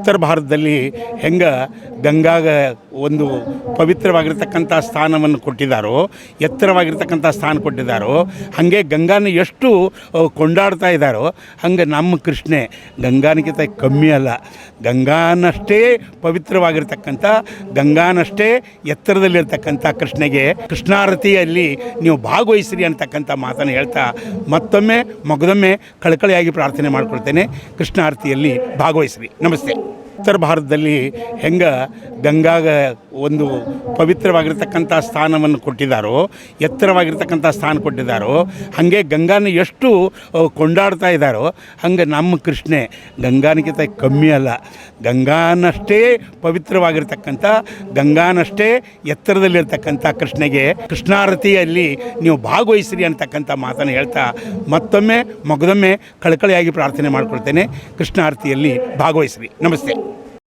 ಉತ್ತರ ಭಾರತದಲ್ಲಿ ಹೆಂಗೆ ಗಂಗಾಗ ಒಂದು ಪವಿತ್ರವಾಗಿರ್ತಕ್ಕಂಥ ಸ್ಥಾನವನ್ನು ಕೊಟ್ಟಿದ್ದಾರೋ ಎತ್ತರವಾಗಿರ್ತಕ್ಕಂಥ ಸ್ಥಾನ ಕೊಟ್ಟಿದ್ದಾರೋ ಹಾಗೆ ಗಂಗಾನ ಎಷ್ಟು ಕೊಂಡಾಡ್ತಾ ಇದ್ದಾರೋ ಹಂಗೆ ನಮ್ಮ ಕೃಷ್ಣೆ ಗಂಗಾನಿಗಿಂತ ಕಮ್ಮಿ ಅಲ್ಲ. ಗಂಗಾನಷ್ಟೇ ಪವಿತ್ರವಾಗಿರ್ತಕ್ಕಂಥ, ಗಂಗಾನಷ್ಟೇ ಎತ್ತರದಲ್ಲಿರ್ತಕ್ಕಂಥ ಕೃಷ್ಣಗೆ ಕೃಷ್ಣಾರತಿಯಲ್ಲಿ ನೀವು ಭಾಗವಹಿಸ್ರಿ ಅಂತಕ್ಕಂಥ ಮಾತನ್ನು ಹೇಳ್ತಾ ಮತ್ತೊಮ್ಮೆ, ಮಗದೊಮ್ಮೆ ಕಳಕಳಿಯಾಗಿ ಪ್ರಾರ್ಥನೆ ಮಾಡ್ಕೊಳ್ತೇನೆ. ಕೃಷ್ಣಾರತಿಯಲ್ಲಿ ಭಾಗವಹಿಸ್ರಿ. ನಮಸ್ತೆ. ಉತ್ತರ ಭಾರತದಲ್ಲಿ ಹೆಂಗೆ ಗಂಗಾಗ ಒಂದು ಪವಿತ್ರವಾಗಿರ್ತಕ್ಕಂಥ ಸ್ಥಾನವನ್ನು ಕೊಟ್ಟಿದ್ದಾರೋ ಎತ್ತರವಾಗಿರ್ತಕ್ಕಂಥ ಸ್ಥಾನ ಕೊಟ್ಟಿದ್ದಾರೋ ಹಾಗೆ ಗಂಗಾನ ಎಷ್ಟು ಕೊಂಡಾಡ್ತಾ ಇದ್ದಾರೋ ಹಂಗೆ ನಮ್ಮ ಕೃಷ್ಣೆ ಗಂಗಾನಿಗಿಂತ ಕಮ್ಮಿ ಅಲ್ಲ. ಗಂಗಾನಷ್ಟೇ ಪವಿತ್ರವಾಗಿರ್ತಕ್ಕಂಥ, ಗಂಗಾನಷ್ಟೇ ಎತ್ತರದಲ್ಲಿರ್ತಕ್ಕಂಥ ಕೃಷ್ಣಗೆ ಕೃಷ್ಣಾರತಿಯಲ್ಲಿ ನೀವು ಭಾಗವಹಿಸ್ರಿ ಅಂತಕ್ಕಂಥ ಮಾತನ್ನು ಹೇಳ್ತಾ ಮತ್ತೊಮ್ಮೆ, ಮೊಗದೊಮ್ಮೆ ಕಳಕಳಿಯಾಗಿ ಪ್ರಾರ್ಥನೆ ಮಾಡ್ಕೊಳ್ತೇನೆ. ಕೃಷ್ಣಾರತಿಯಲ್ಲಿ ಭಾಗವಹಿಸ್ರಿ. ನಮಸ್ತೆ.